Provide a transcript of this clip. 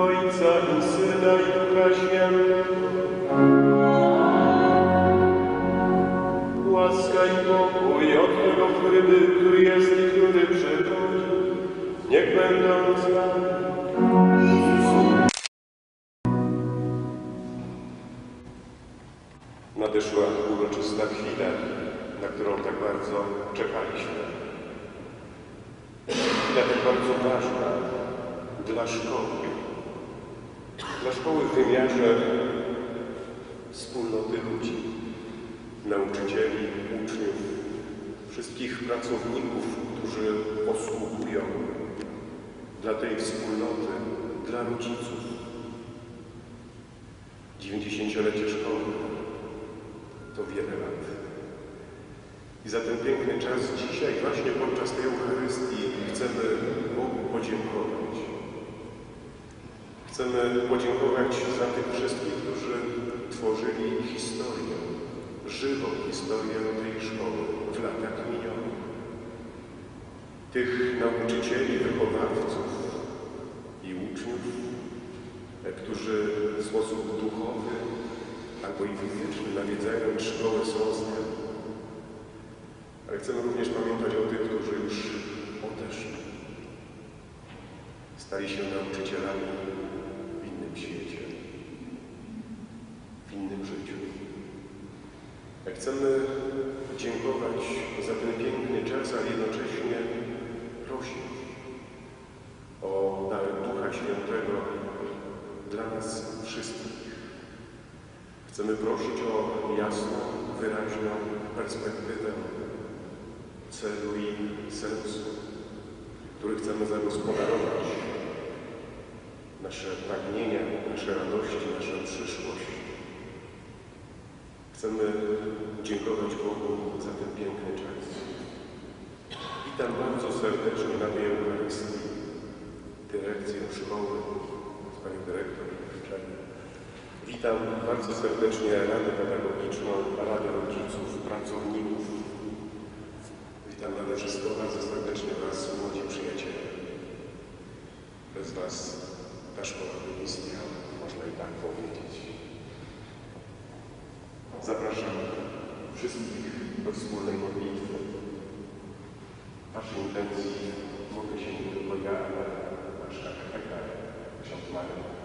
Ojca i Syna i Ducha Świętego. Łaska i pokój od Tego, który był, który jest i który przychodzi, niech będą z. Nadeszła uroczysta chwila, na którą tak bardzo czekaliśmy. Chwila tak bardzo ważna dla szkoły, dla szkoły w wymiarze wspólnoty ludzi, nauczycieli, uczniów, wszystkich pracowników, którzy posługują dla tej wspólnoty, dla rodziców. 90-lecie szkoły to wiele lat. I za ten piękny czas dzisiaj, właśnie podczas tej Eucharystii, chcemy Bogu podziękować. Chcemy podziękować za tych wszystkich, którzy tworzyli historię, żywą historię tej szkoły w latach minionych. Tych nauczycieli, wychowawców i uczniów, którzy w sposób duchowy albo i fizyczny nawiedzają szkołę Słowską. Ale chcemy również pamiętać o tych, którzy już odeszli. Stali się nauczycielami chcemy dziękować za ten piękny czas, ale jednocześnie prosić o dar Ducha Świętego dla nas wszystkich. Chcemy prosić o jasną, wyraźną perspektywę celu i sensu, który chcemy zagospodarować. Nasze pragnienia, nasze radości, naszą przyszłość. Chcemy dziękować Bogu za ten piękny czas. Witam bardzo serdecznie na tej Eucharystii dyrekcję szkoły, Panią Dyrektor. Witam bardzo serdecznie Radę Pedagogiczną, Radę Rodziców, pracowników. Witam nade wszystko bardzo serdecznie Was, Zapraszam wszystkich do wspólnej modlitwy. Waszej intencji mogę się nie tylko ja, ale nasz katecheta, ksiądz Marek.